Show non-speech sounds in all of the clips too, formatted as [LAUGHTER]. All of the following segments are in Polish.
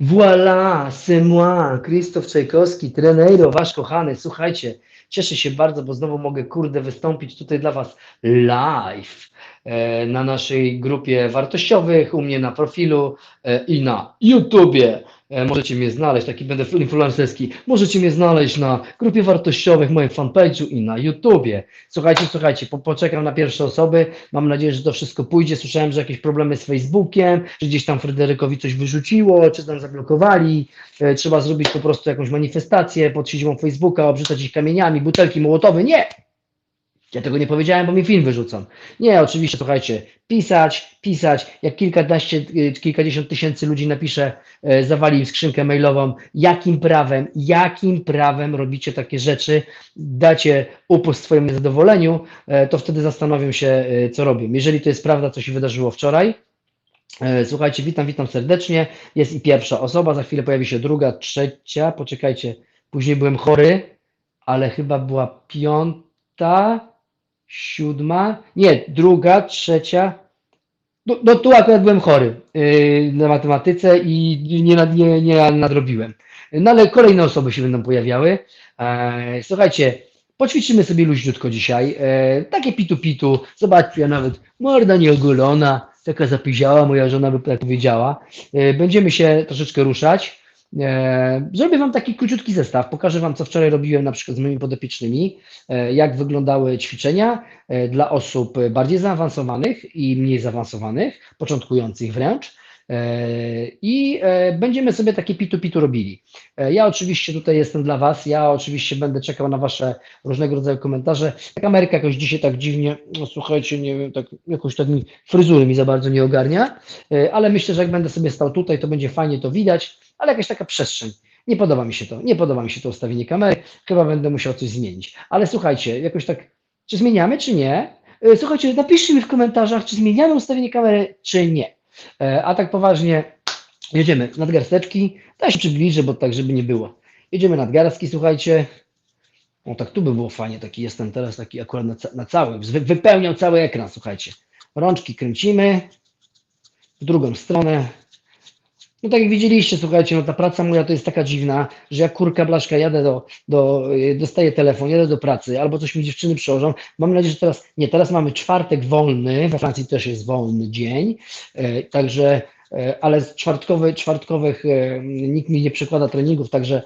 Voilà, c'est moi, Krzysztof Czajkowski, trenero, wasz kochany. Słuchajcie, cieszę się bardzo, bo znowu mogę, kurde, wystąpić tutaj dla was live e, na naszej grupie wartościowych, u mnie na profilu e, i na YouTubie. E, Możecie mnie znaleźć, taki będę influencerski. Możecie mnie znaleźć na grupie wartościowych, moim fanpage'u i na YouTubie. Słuchajcie, słuchajcie, po, poczekam na pierwsze osoby. Mam nadzieję, że to wszystko pójdzie. Słyszałem, że jakieś problemy z Facebookiem, że gdzieś tam Fryderykowi coś wyrzuciło, czy tam zablokowali. E, Trzeba zrobić po prostu jakąś manifestację pod siedzibą Facebooka, obrzucać ich kamieniami, butelki mołotowe. Nie! Ja tego nie powiedziałem, bo mi film wyrzucą. Nie, oczywiście, słuchajcie, pisać, pisać, jak kilkanaście, y, kilkadziesiąt tysięcy ludzi napisze, e, zawali im skrzynkę mailową, jakim prawem, jakim prawem robicie takie rzeczy, dacie upust swojemu niezadowoleniu, e, to wtedy zastanowią się, e, co robią. Jeżeli to jest prawda, co się wydarzyło wczoraj, Słuchajcie, witam, witam serdecznie. Jest i pierwsza osoba, za chwilę pojawi się druga, trzecia. Poczekajcie, później byłem chory, ale chyba była piąta, siódma, nie, druga, trzecia. No, no tu akurat byłem chory yy, na matematyce i nie, nie, nie nadrobiłem. No ale kolejne osoby się będą pojawiały. E, słuchajcie, poćwiczymy sobie luźniutko dzisiaj. E, takie pitu-pitu. Zobaczcie, ja nawet morda nieogolona, taka zapiziała, moja żona by tak powiedziała. E, będziemy się troszeczkę ruszać. E, Zrobię Wam taki króciutki zestaw. Pokażę Wam, co wczoraj robiłem na przykład z moimi podopiecznymi, e, jak wyglądały ćwiczenia e, dla osób bardziej zaawansowanych i mniej zaawansowanych, początkujących wręcz. E, I e, będziemy sobie takie pitu-pitu robili. E, Ja oczywiście tutaj jestem dla Was, ja oczywiście będę czekał na Wasze różnego rodzaju komentarze. Ta kamerka jakoś dzisiaj tak dziwnie, no słuchajcie, nie wiem, tak jakoś tak mi fryzury mi za bardzo nie ogarnia, ale myślę, że jak będę sobie stał tutaj, to będzie fajnie to widać, ale jakaś taka przestrzeń. Nie podoba mi się to, nie podoba mi się to ustawienie kamery, chyba będę musiał coś zmienić. Ale słuchajcie, jakoś tak, czy zmieniamy, czy nie? Słuchajcie, napiszcie mi w komentarzach, czy zmieniamy ustawienie kamery, czy nie. E, A tak poważnie, jedziemy nadgarsteczki. Ja się przybliżę, bo tak, żeby nie było. Jedziemy nadgarstki, słuchajcie. O, tak tu by było fajnie, taki jestem teraz taki akurat na, na cały, wy- wypełniał cały ekran, słuchajcie. Rączki kręcimy w drugą stronę. No tak jak widzieliście, słuchajcie, no ta praca moja to jest taka dziwna, że jak kurka blaszka jadę do, do, y, dostaję telefon, jadę do pracy, albo coś mi dziewczyny przyłożą. Mam nadzieję, że teraz, nie, teraz mamy czwartek wolny, we Francji też jest wolny dzień, e, także, e, ale czwartkowy, czwartkowych nikt mi nie przekłada treningów, także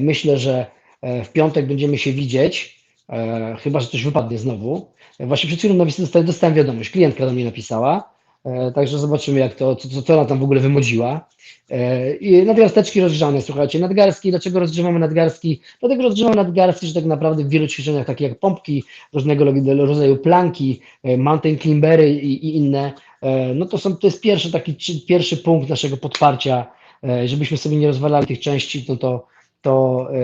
myślę, że w piątek będziemy się widzieć, chyba, że coś wypadnie znowu. Właśnie przed chwilą dostałem, wiadomość, klientka do mnie napisała, także zobaczymy, jak to, co, co- ona tam w ogóle wymodziła. E, I nadgarsteczki rozgrzane, słuchajcie, nadgarstki, dlaczego rozgrzewamy nadgarstki? Dlatego rozgrzewamy nadgarstki, że tak naprawdę w wielu ćwiczeniach, takie jak pompki, różnego rodzaju planki, e, mountain climbery i, i inne, e, no to są, to jest pierwszy taki, pierwszy punkt naszego podparcia, e, żebyśmy sobie nie rozwalali tych części, no to, to e,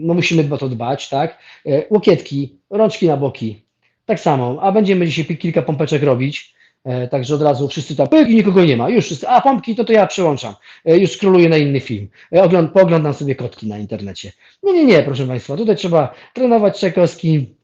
no musimy dba- to dbać, tak? E, Łokietki, rączki na boki, tak samo, a będziemy dzisiaj kilka pompeczek robić, e, także od razu wszyscy tam, pyk i nikogo nie ma, już wszyscy, a pompki, to to ja przełączam, e, już skroluję na inny film, e, ogląd, pooglądam sobie kotki na internecie. Nie, nie, nie, proszę Państwa, tutaj trzeba trenować Czekowski,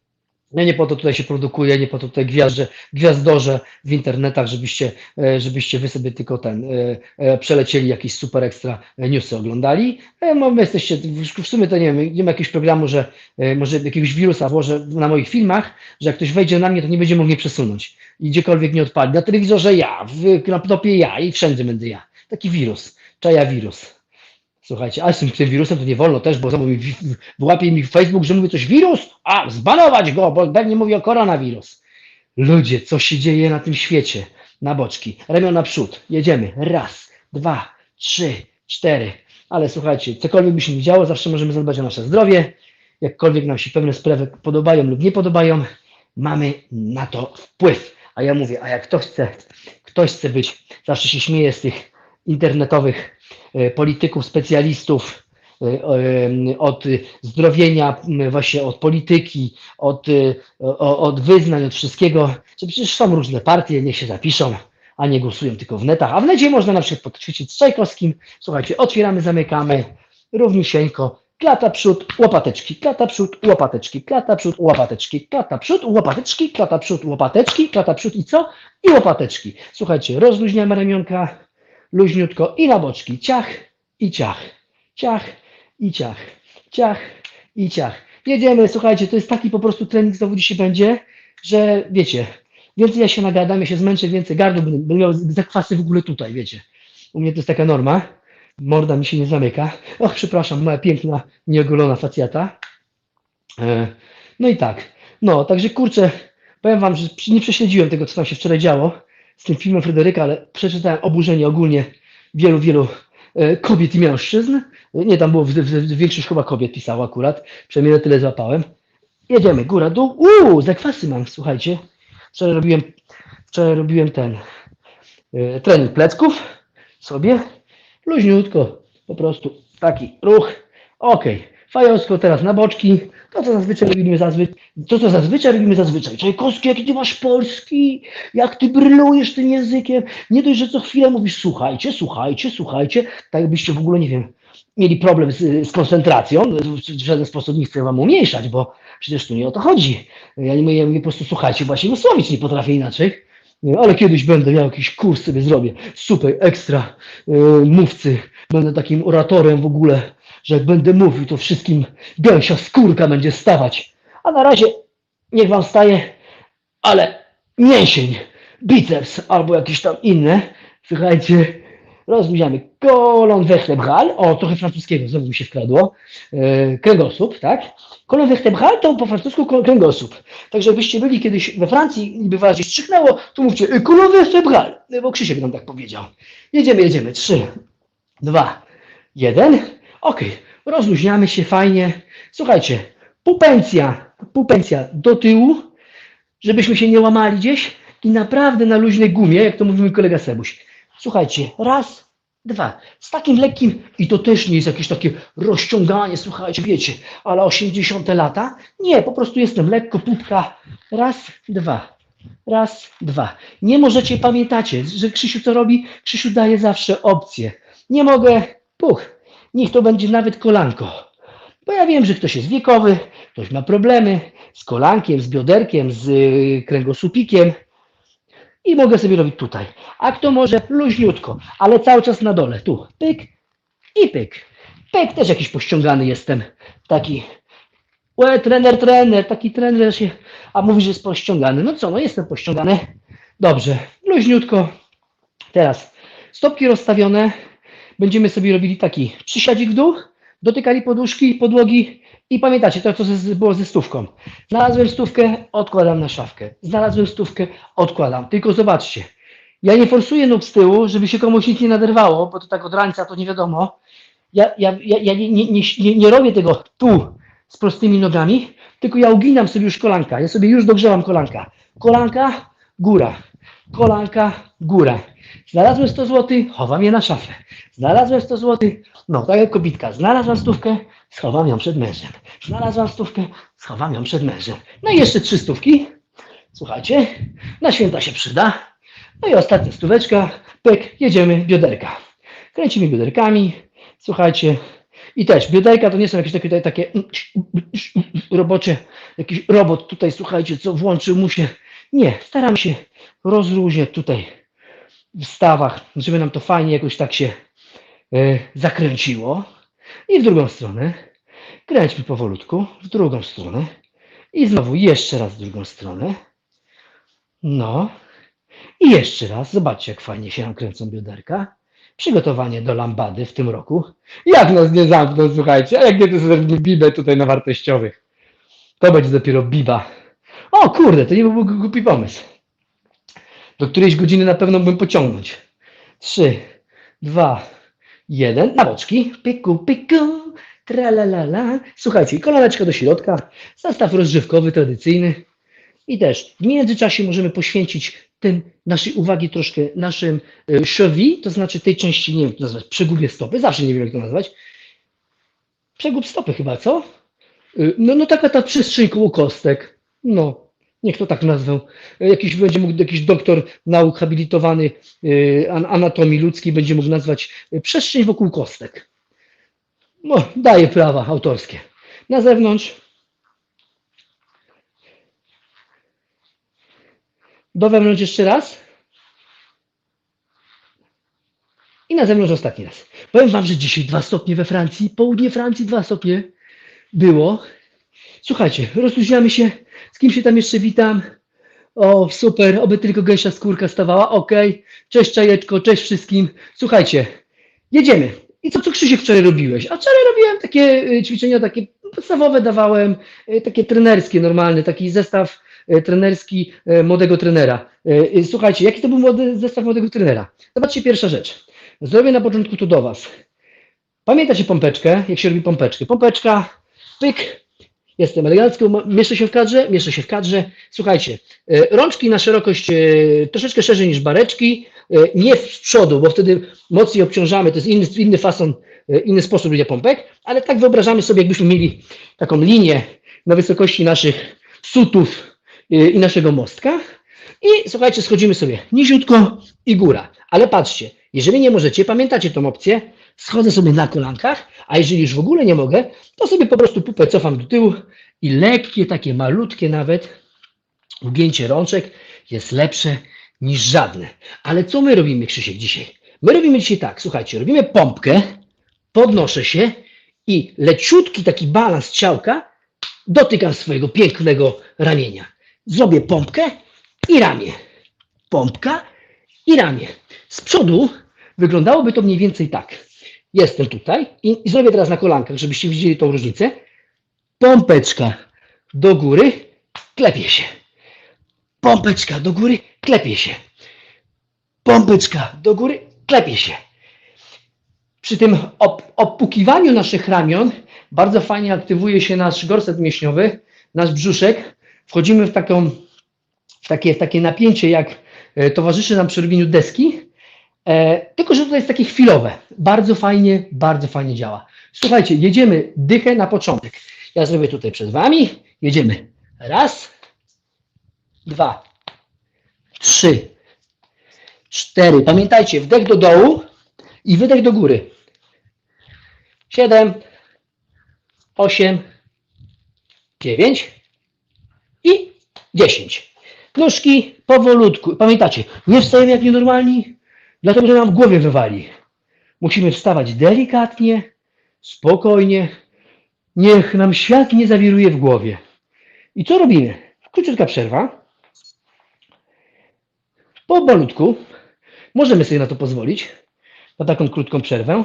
ja nie po to tutaj się produkuję, nie po to tutaj gwiazdże, gwiazdorze w internetach, żebyście, e, żebyście wy sobie tylko ten, e, e, przelecieli jakieś super ekstra newsy oglądali. No, wy jesteście, w sumie to nie wiem, nie ma jakiegoś programu, że może jakiegoś wirusa włożę na moich filmach, że jak ktoś wejdzie na mnie, to nie będzie mógł mnie przesunąć i gdziekolwiek nie odpadnie. Na telewizorze ja, w laptopie ja i wszędzie będę ja. Taki wirus, czaja wirus. Słuchajcie, a z tym, tym wirusem to nie wolno też, bo znowu wyłapie mi Facebook, że mówi coś wirus, a zbanować go, bo pewnie mówi o koronawirus. Ludzie, co się dzieje na tym świecie? Na boczki, ramiona przód, jedziemy. Raz, dwa, trzy, cztery. Ale słuchajcie, cokolwiek by się nie działo, zawsze możemy zadbać o nasze zdrowie. Jakkolwiek nam się pewne sprawy podobają lub nie podobają, mamy na to wpływ. A ja mówię, a jak ktoś chce, ktoś chce być, zawsze się śmieje z tych internetowych polityków, specjalistów, e, e, od zdrowienia, właśnie od polityki, od, e, od wyznań, od wszystkiego, przecież są różne partie, niech się zapiszą, a nie głosują tylko w netach. A w necie można na przykład podćwiczyć z Czajkowskim. Słuchajcie, otwieramy, zamykamy, równiusieńko, klata przód, łopateczki, klata przód, łopateczki, klata przód, łopateczki, klata przód, łopateczki, klata przód, łopateczki, klata przód i co? I łopateczki. Słuchajcie, rozluźniamy ramionka, luźniutko i na boczki, ciach i ciach, ciach i ciach, ciach i ciach. Jedziemy, słuchajcie, to jest taki po prostu trening znowu dzisiaj będzie, że wiecie, więcej ja się nagadam, ja się zmęczę, więcej gardło będę, będę miał zakwasy w ogóle tutaj, wiecie. U mnie to jest taka norma, morda mi się nie zamyka. Och, przepraszam, moja piękna, nieogolona facjata. E, No i tak, no, także kurczę, powiem wam, że nie prześledziłem tego, co tam się wczoraj działo z tym filmem Fryderyka, ale przeczytałem oburzenie ogólnie wielu, wielu e, kobiet i mężczyzn. Nie, tam było w, w, większość chyba kobiet pisało akurat, przynajmniej na tyle złapałem. Jedziemy, góra, dół. Uuu, zakwasy mam, słuchajcie. Wczoraj robiłem, wczoraj robiłem ten e, trening plecków sobie. Luźniutko, po prostu taki ruch. Okej, fajowsko teraz na boczki. To, co zazwyczaj robimy zazwyczaj, to, co zazwyczaj robimy zazwyczaj. Czajkowski, jaki ty masz polski, jak ty brylujesz tym językiem. Nie dość, że co chwilę mówisz, słuchajcie, słuchajcie, słuchajcie, tak jakbyście w ogóle, nie wiem, mieli problem z, z koncentracją. W żaden sposób nie chcę wam umniejszać, bo przecież tu nie o to chodzi. Ja nie mówię, po prostu słuchajcie, się wysłowić nie potrafię inaczej. Ale kiedyś będę miał jakiś kurs sobie zrobię. Super, ekstra yy, mówcy. Będę takim oratorem w ogóle, że jak będę mówił, to wszystkim gęsia skórka będzie stawać. A na razie niech wam staje, ale mięsień, biceps albo jakieś tam inne. Słuchajcie, rozwijamy kolon vertebral, o trochę francuskiego znowu mi się wkradło, yy, kręgosłup, tak? Kolon vertebral to po francusku kręgosłup. Także jakbyście byli kiedyś we Francji i by was gdzieś strzyknęło, to mówcie y, kolon vertebral, y, bo Krzysiek nam tak powiedział. Jedziemy, jedziemy. Trzy, dwa, jeden. Okej, rozluźniamy się fajnie. Słuchajcie, pupencja, pupencja do tyłu, żebyśmy się nie łamali gdzieś i naprawdę na luźnej gumie, jak to mówił mój kolega Sebuś. Słuchajcie, raz, dwa. Z takim lekkim, i to też nie jest jakieś takie rozciąganie, słuchajcie, wiecie, ale 80 lata. Nie, po prostu jestem lekko, pupka. Raz, dwa. Raz, dwa. Nie możecie, pamiętacie, że Krzysiu co robi? Krzysiu daje zawsze opcję. Nie mogę, puch. Niech to będzie nawet kolanko. Bo ja wiem, że ktoś jest wiekowy, ktoś ma problemy z kolankiem, z bioderkiem, z y, kręgosłupikiem i mogę sobie robić tutaj. A kto może luźniutko, ale cały czas na dole. Tu pyk i pyk. Pyk też jakiś pościągany jestem. Taki. Łe, trener, trener, taki trener się. A mówi, że jest pościągany. No co, no jestem pościągany. Dobrze, luźniutko. Teraz stopki rozstawione. Będziemy sobie robili taki przysiadzik w dół, dotykali poduszki, podłogi i pamiętacie to, co było ze stówką. Znalazłem stówkę, odkładam na szafkę. Znalazłem stówkę, odkładam. Tylko zobaczcie, ja nie forsuję nóg z tyłu, żeby się komuś nic nie naderwało, bo to tak od rańca to nie wiadomo. Ja, ja, ja, ja nie, nie, nie, nie robię tego tu z prostymi nogami, tylko ja uginam sobie już kolanka. Ja sobie już dogrzewam kolanka. Kolanka, góra. Kolanka, góra. Znalazłem 100 zł, chowam je na szafę. Znalazłem 100 zł, no tak jak kobitka. Znalazłam stówkę, schowam ją przed mężem. Znalazłam stówkę, schowam ją przed mężem. No i jeszcze trzy stówki. Słuchajcie, na święta się przyda. No i ostatnia stóweczka, pyk, jedziemy, bioderka. Kręcimy bioderkami, słuchajcie. I też bioderka to nie są jakieś takie, takie robocze, jakiś robot tutaj, słuchajcie, co włączył mu się. Nie, staram się rozluźniać tutaj w stawach, żeby nam to fajnie jakoś tak się e, zakręciło. I w drugą stronę. Kręćmy powolutku, w drugą stronę. I znowu jeszcze raz w drugą stronę. No. I jeszcze raz. Zobaczcie, jak fajnie się nam kręcą bioderka. Przygotowanie do lambady w tym roku. Jak nas nie zamkną, słuchajcie, a jak nie to zrobimy bibę tutaj na wartościowych. To będzie dopiero biba. O kurde, to nie byłby głupi pomysł. Do którejś godziny na pewno bym pociągnąć. Trzy, dwa, jeden. Na boczki. Piku, piku. Tralalala. Słuchajcie, kolaneczka do środka. Zestaw rozgrzewkowy, tradycyjny. I też w międzyczasie możemy poświęcić tym naszej uwagi troszkę naszym y, cheville, to znaczy tej części, nie wiem jak to nazwać, przegubie stopy, zawsze nie wiem jak to nazwać. Przegub stopy chyba, co? Y, No, no taka ta przestrzeń koło kostek. No, niech to tak nazwę. Jakiś będzie mógł, jakiś doktor nauk habilitowany y, an- anatomii ludzkiej będzie mógł nazwać y, przestrzeń wokół kostek. no, daję prawa autorskie. Na zewnątrz. Do wewnątrz jeszcze raz. I na zewnątrz ostatni raz. Powiem Wam, że dzisiaj dwa stopnie we Francji, południe Francji dwa stopnie było. Słuchajcie, rozluźniamy się, z kim się tam jeszcze witam. O, super, oby tylko gęsia skórka stawała, ok. Cześć Czajeczko, cześć wszystkim. Słuchajcie, jedziemy. I co, co Krzysiek wczoraj robiłeś? A wczoraj robiłem takie y, ćwiczenia, takie podstawowe dawałem, y, takie trenerskie, normalne, taki zestaw y, trenerski młodego trenera. Słuchajcie, jaki to był młody, zestaw młodego trenera? Zobaczcie, pierwsza rzecz. Zrobię na początku to do Was. Pamiętacie pompeczkę, jak się robi pompeczkę? Pompeczka, pyk, jestem elegancko, ma- mieszczę się w kadrze, mieszczę się w kadrze. Słuchajcie, y, rączki na szerokość y, troszeczkę szerzej niż bareczki, y, nie z przodu, bo wtedy mocniej obciążamy, to jest inny, inny fason, inny sposób robienia pompek, ale tak wyobrażamy sobie, jakbyśmy mieli taką linię na wysokości naszych sutów i naszego mostka. I słuchajcie, schodzimy sobie niziutko i góra. Ale patrzcie, jeżeli nie możecie, pamiętacie tą opcję, schodzę sobie na kolankach, a jeżeli już w ogóle nie mogę, to sobie po prostu pupę cofam do tyłu i lekkie, takie malutkie nawet ugięcie rączek jest lepsze niż żadne. Ale co my robimy, Krzysiek, dzisiaj? My robimy dzisiaj tak, słuchajcie, robimy pompkę, podnoszę się i leciutki taki balans ciałka dotykam swojego pięknego ramienia. Zrobię pompkę i ramię. Pompka i ramię. Z przodu wyglądałoby to mniej więcej tak. Jestem tutaj i, i zrobię teraz na kolankach, żebyście widzieli tą różnicę. Pompeczka do góry, klepie się. Pompeczka do góry, klepie się. Pompeczka do góry, klepie się. Przy tym op opukiwaniu naszych ramion bardzo fajnie aktywuje się nasz gorset mięśniowy, nasz brzuszek. Wchodzimy w, taką, w, takie, w takie napięcie, jak e, towarzyszy nam przy robieniu deski. E, tylko, że to jest takie chwilowe. Bardzo fajnie, bardzo fajnie działa. Słuchajcie, jedziemy dychę na początek. Ja zrobię tutaj przed Wami. Jedziemy. Raz, dwa, trzy, cztery. Pamiętajcie, wdech do dołu i wydech do góry. Siedem, osiem, dziewięć i dziesięć. Nóżki powolutku. Pamiętacie, nie wstajemy jak nienormalni, dlatego że nam w głowie wywali. Musimy wstawać delikatnie, spokojnie. Niech nam świat nie zawiruje w głowie. I co robimy? Króciutka przerwa. Powolutku. Możemy sobie na to pozwolić. Na taką krótką przerwę.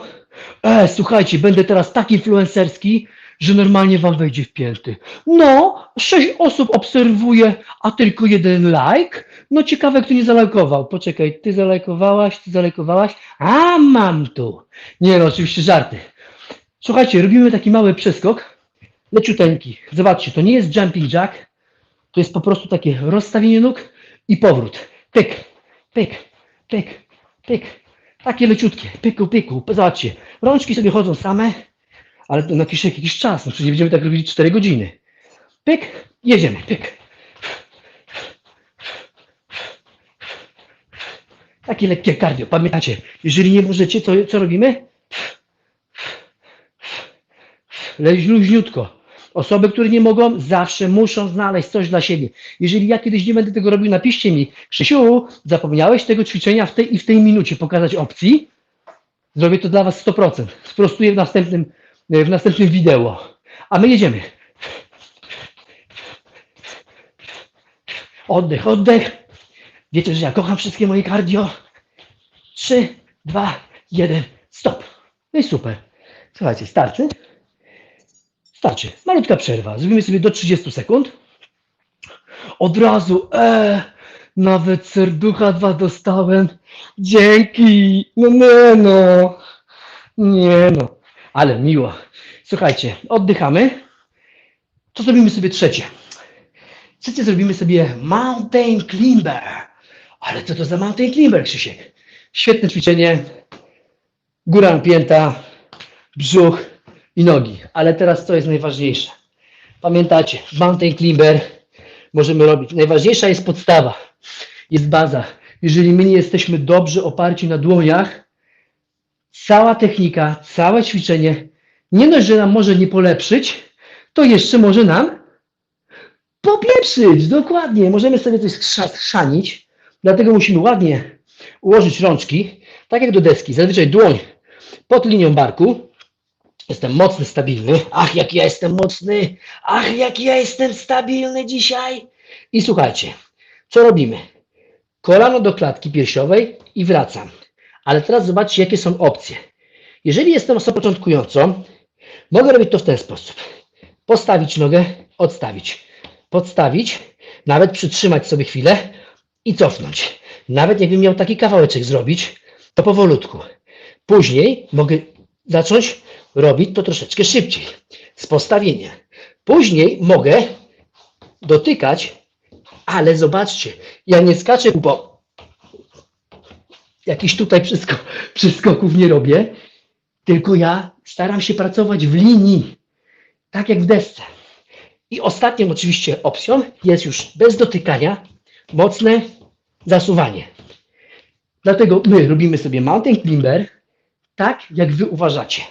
E, słuchajcie, będę teraz tak influencerski, że normalnie wam wejdzie w pięty. No, sześć osób obserwuje, a tylko jeden like. No ciekawe, kto nie zalajkował. Poczekaj, ty zalajkowałaś, ty zalajkowałaś. A, mam tu. Nie no, oczywiście żarty. Słuchajcie, robimy taki mały przeskok, leciuteńki. Zobaczcie, to nie jest jumping jack, to jest po prostu takie rozstawienie nóg i powrót. Pyk, pyk, pyk, pyk. Takie leciutkie, pyku, pyku. Zobaczcie, rączki sobie chodzą same, ale to na jakiś, jakiś czas, no przecież nie będziemy tak robili 4 godziny. Pyk, jedziemy, pyk. Takie lekkie cardio, pamiętacie, jeżeli nie możecie, co, co robimy? Leź luźniutko. Osoby, które nie mogą, zawsze muszą znaleźć coś dla siebie. Jeżeli ja kiedyś nie będę tego robił, napiszcie mi, Krzysiu, zapomniałeś tego ćwiczenia w tej i w tej minucie pokazać opcji? Zrobię to dla Was 100%. Sprostuję w następnym, w następnym wideo. A my jedziemy. Oddech, oddech. Wiecie, że ja kocham wszystkie moje cardio. Trzy, dwa, jeden, stop. No i super. Słuchajcie, starczy? Starczy. Malutka przerwa. Zrobimy sobie do 30 sekund. Od razu, e, nawet serducha dwa dostałem. Dzięki. No nie no. Nie no. Ale miło. Słuchajcie, oddychamy. To zrobimy sobie trzecie. Trzecie zrobimy sobie mountain climber. Ale co to za mountain climber, Krzysiek? Świetne ćwiczenie. Góra pięta, brzuch i nogi. Ale teraz co jest najważniejsze? Pamiętacie, mountain climber możemy robić. Najważniejsza jest podstawa, jest baza. Jeżeli my nie jesteśmy dobrze oparci na dłoniach, cała technika, całe ćwiczenie nie dość, że nam może nie polepszyć, to jeszcze może nam popieprzyć. Dokładnie. Możemy sobie coś schrza- schrzanić, dlatego musimy ładnie ułożyć rączki, tak jak do deski. Zazwyczaj dłoń pod linią barku. Jestem mocny, stabilny. Ach, jak ja jestem mocny. Ach, jak ja jestem stabilny dzisiaj. I słuchajcie, co robimy? Kolano do klatki piersiowej i wracam. Ale teraz zobaczcie, jakie są opcje. Jeżeli jestem osobą początkującą, mogę robić to w ten sposób. Postawić nogę, odstawić. Podstawić, nawet przytrzymać sobie chwilę i cofnąć. Nawet jakbym miał taki kawałeczek zrobić, to powolutku. Później mogę zacząć robić to troszeczkę szybciej. Z postawienia. Później mogę dotykać, ale zobaczcie, ja nie skaczę, bo jakiś tutaj przysko, [LAUGHS] przyskoków nie robię, tylko ja staram się pracować w linii, tak jak w desce. I ostatnią oczywiście opcją jest już bez dotykania mocne zasuwanie. Dlatego my robimy sobie mountain climber tak, jak wy uważacie.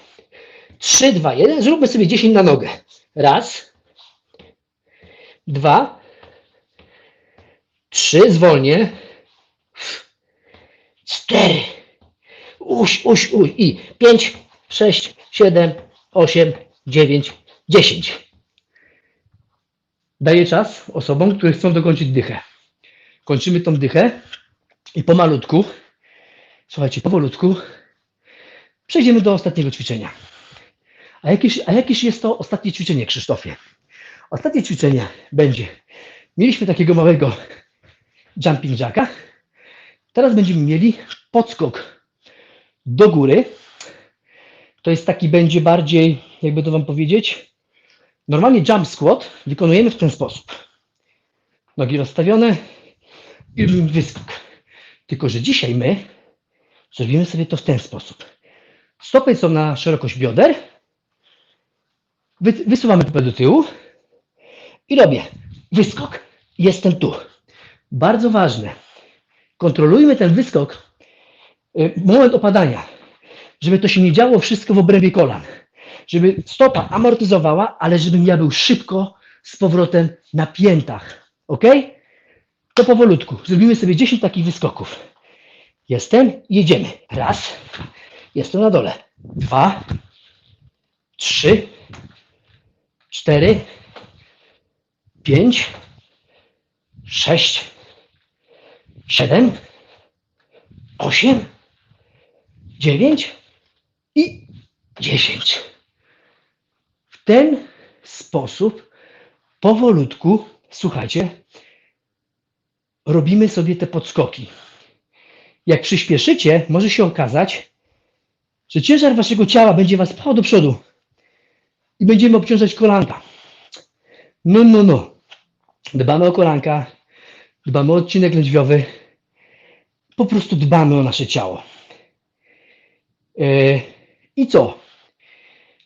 3, 2, 1, zróbmy sobie 10 na nogę. Raz, dwa, trzy, zwolnię, cztery, uś, uś, uś i pięć, sześć, siedem, osiem, dziewięć, dziesięć. Daję czas osobom, które chcą dokończyć dychę. Kończymy tą dychę i pomalutku, słuchajcie, powolutku przejdziemy do ostatniego ćwiczenia. A jakieś, a jakieś jest to ostatnie ćwiczenie, Krzysztofie? Ostatnie ćwiczenie będzie. Mieliśmy takiego małego jumping jacka. Teraz będziemy mieli podskok do góry. To jest taki będzie bardziej, jakby to wam powiedzieć, normalnie jump squat wykonujemy w ten sposób. Nogi rozstawione i wyskok. Tylko, że dzisiaj my zrobimy sobie to w ten sposób. Stopy są na szerokość bioder. Wy, wysuwamy pupę do tyłu i robię wyskok. Jestem tu. Bardzo ważne. Kontrolujmy ten wyskok. y, Moment opadania. Żeby to się nie działo wszystko w obrębie kolan. Żeby stopa amortyzowała, ale żebym ja był szybko z powrotem na piętach. Ok? To powolutku. Zrobimy sobie 10 takich wyskoków. Jestem, jedziemy. Raz. Jestem na dole. Dwa, trzy, cztery, pięć, sześć, siedem, osiem, dziewięć i dziesięć. W ten sposób powolutku, słuchajcie, robimy sobie te podskoki. Jak przyspieszycie, może się okazać, że ciężar waszego ciała będzie was pchał do przodu i będziemy obciążać kolanka. No, no, no. Dbamy o kolanka, dbamy o odcinek lędźwiowy, po prostu dbamy o nasze ciało. Yy, I co?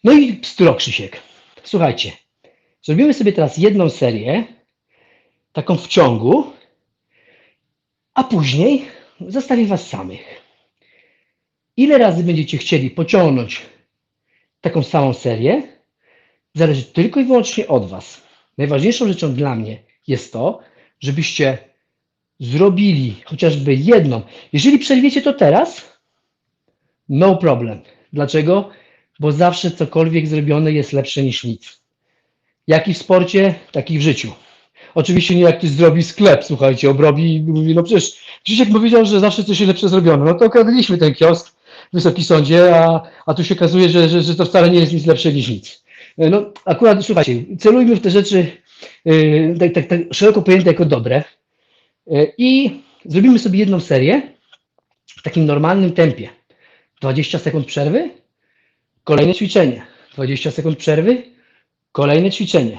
No i pstro, Krzysiek. Słuchajcie, zrobimy sobie teraz jedną serię, taką w ciągu, a później zostawię was samych. Ile razy będziecie chcieli pociągnąć taką samą serię, zależy tylko i wyłącznie od Was. Najważniejszą rzeczą dla mnie jest to, żebyście zrobili chociażby jedną. Jeżeli przerwiecie to teraz, no problem. Dlaczego? Bo zawsze cokolwiek zrobione jest lepsze niż nic. Jak i w sporcie, tak i w życiu. Oczywiście nie jak ktoś zrobi sklep, słuchajcie, obrobi i mówi, no przecież Krzysiek powiedział, że zawsze coś lepsze zrobione. No to okradliśmy ten kiosk, Wysoki Sądzie, a, a tu się okazuje, że, że, że to wcale nie jest nic lepsze niż nic. E, No akurat, słuchajcie, celujmy w te rzeczy yy, tak, tak, tak szeroko pojęte jako dobre i zrobimy sobie jedną serię w takim normalnym tempie. 20 sekund przerwy, kolejne ćwiczenie. 20 sekund przerwy, kolejne ćwiczenie.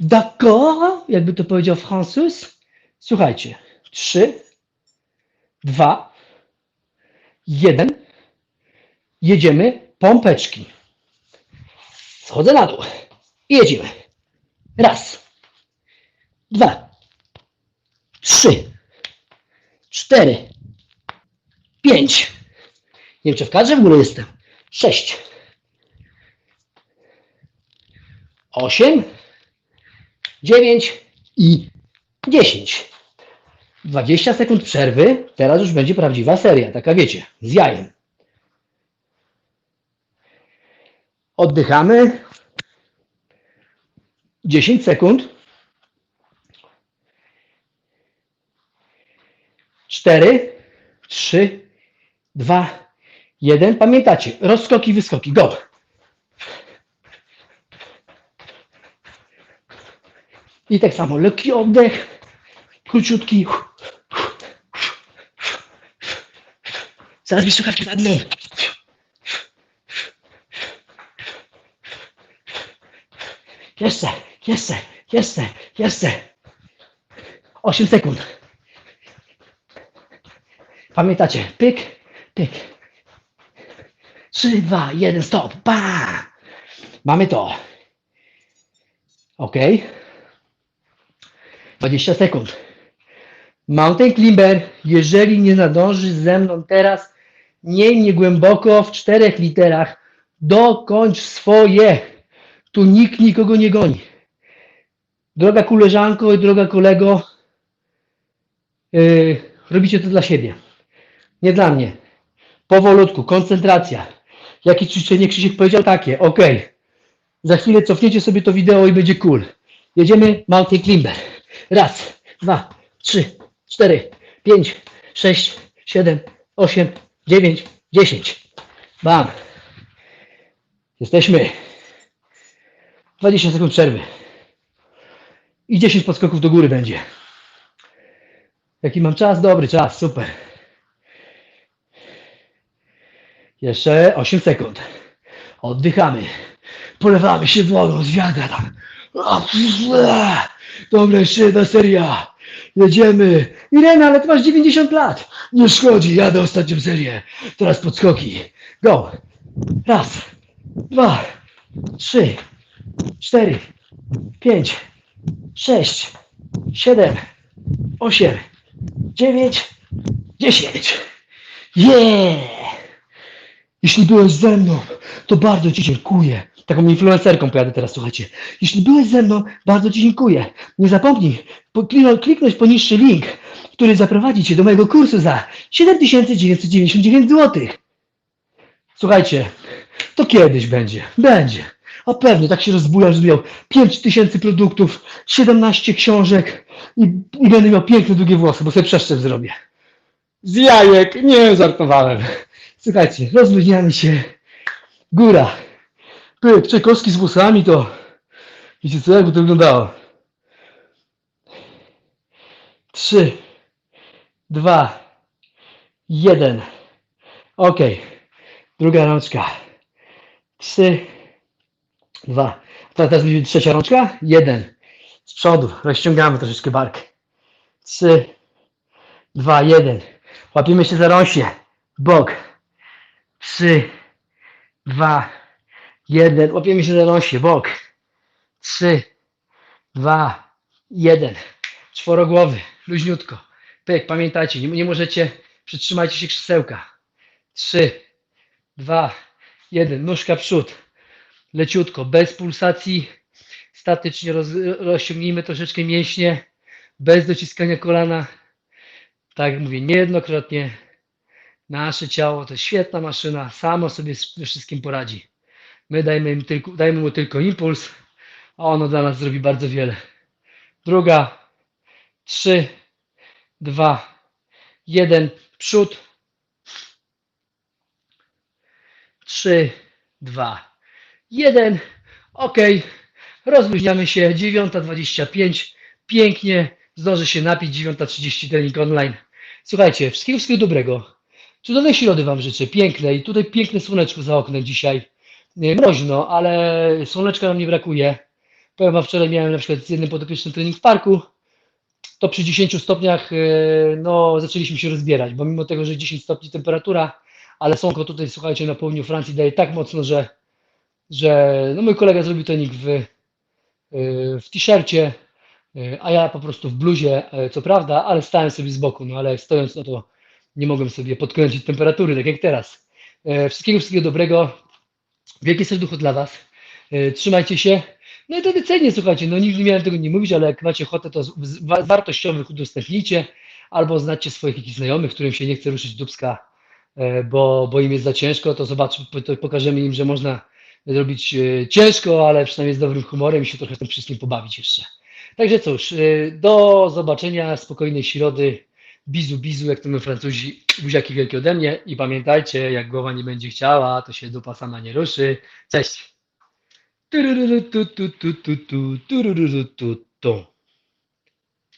D'accord, jakby to powiedział Francuz. Słuchajcie, 3, 2, 1. Jedziemy pompeczki. Schodzę na dół i jedziemy. Raz, dwa, trzy, cztery, pięć. Nie wiem, czy w kadrze w ogóle jestem. Sześć, 8, 9 i 10. 20 sekund przerwy, teraz już będzie prawdziwa seria, taka wiecie, z jajem. Oddychamy. 10 sekund. 4, 3, 2, 1. Pamiętacie, rozskoki, wyskoki. Go! I tak samo lekki oddech, króciutki. Zaraz mi słuchawki padną. Jeszcze, jeszcze, jeszcze, jeszcze. 8 sekund. Pamiętacie? Pyk, pyk. 3, 2, 1, stop. Ba! Mamy to. Ok. 20 sekund. Mountain Climber, jeżeli nie nadążysz ze mną teraz, nie mnie głęboko w czterech literach, dokończ swoje. Tu nikt nikogo nie goni. Droga koleżanko i droga kolego, yy, robicie to dla siebie. Nie dla mnie. Powolutku, koncentracja. Jakie ćwiczenie Krzysiek powiedział? Takie, ok. Za chwilę cofniecie sobie to wideo i będzie cool. Jedziemy Mountain Climber. Raz, dwa, trzy, cztery, pięć, sześć, siedem, osiem, dziewięć, dziesięć. Bam. Jesteśmy. 20 sekund przerwy. I 10 podskoków do góry będzie. Jaki mam czas? Dobry czas, super. Jeszcze 8 sekund. Oddychamy. Polewamy się wodą z wiadra tam. Dobra, jeszcze jedna seria. Jedziemy. Irena, ale ty masz 90 lat. Nie szkodzi, jadę ostatnią serię. Teraz podskoki. Go. Raz, dwa, trzy, cztery, pięć, sześć, siedem, osiem, dziewięć, dziesięć. Yeah! Jeśli byłeś ze mną, to bardzo Ci dziękuję. Taką influencerką pojadę teraz, słuchajcie. Jeśli byłeś ze mną, bardzo Ci dziękuję. Nie zapomnij po- kliknąć- poniższy link, który zaprowadzi Cię do mojego kursu za 7999 zł. Słuchajcie, to kiedyś będzie. Będzie. A pewnie, tak się rozbujasz, że miał 5000 produktów, 17 książek i, i będę miał piękne, długie włosy, bo sobie przeszczep zrobię. Z jajek, nie żartowałem. Słuchajcie, rozluźniamy się. Góra. Pyk, Czajkowski z włosami to... Wiecie co, jakby to wyglądało? Trzy, dwa, jeden. Ok. Druga rączka. Trzy, dwa. Teraz będzie trzecia rączka. Jeden. Z przodu. Rozciągamy troszeczkę bark. Trzy, dwa, jeden. Łapiemy się za rąsie. Bok. Trzy, dwa, jeden. Łapiemy się za rąsie. Bok. Trzy, dwa, jeden. Czworogłowy. Luźniutko. Pyk, pamiętajcie, nie, nie możecie, przytrzymajcie się krzesełka. Trzy, dwa, jeden. Nóżka przód. Leciutko, bez pulsacji. Statycznie roz, rozciągnijmy troszeczkę mięśnie. Bez dociskania kolana. Tak jak mówię, niejednokrotnie. Nasze ciało to świetna maszyna, samo sobie z wszystkim poradzi. My dajmy, im tylko, dajmy mu tylko impuls, a ono dla nas zrobi bardzo wiele. Druga, trzy, dwa, jeden, przód. Trzy, dwa, jeden. Ok, rozluźniamy się. 9.25, pięknie. Zdążę się napić. 9.30 trening online. Słuchajcie, wszystkiego, wszystkiego dobrego. Cudownej środy Wam życzę, pięknej. Tutaj piękne słoneczko za oknem dzisiaj. Mroźno, ale słoneczka nam nie brakuje. Powiem Wam, wczoraj miałem na przykład z jednym podopiecznym trening w parku. To przy 10 stopniach e, no, zaczęliśmy się rozbierać, bo mimo tego, że 10 stopni temperatura, ale słonko tutaj, słuchajcie, na południu Francji daje tak mocno, że, że no, mój kolega zrobił trening w, e, w t-shircie, e, a ja po prostu w bluzie, co prawda, ale stałem sobie z boku, no ale stojąc, no to nie mogłem sobie podkręcić temperatury, tak jak teraz. E, Wszystkiego, wszystkiego dobrego. Wielkie serducho dla Was. E, Trzymajcie się. No i tradycyjnie, słuchajcie, no nigdy nie miałem tego nie mówić, ale jak macie ochotę, to wartościowych udostępnijcie, albo znacie swoich jakichś znajomych, którym się nie chce ruszyć dubska, e, bo, bo im jest za ciężko, to zobacz, to pokażemy im, że można zrobić e, ciężko, ale przynajmniej z dobrym humorem i się trochę tym wszystkim pobawić jeszcze. Także cóż, do zobaczenia, spokojnej środy, bizu, bizu, jak to my Francuzi, buziaki wielkie ode mnie i pamiętajcie, jak głowa nie będzie chciała, to się dupa sama nie ruszy. Cześć!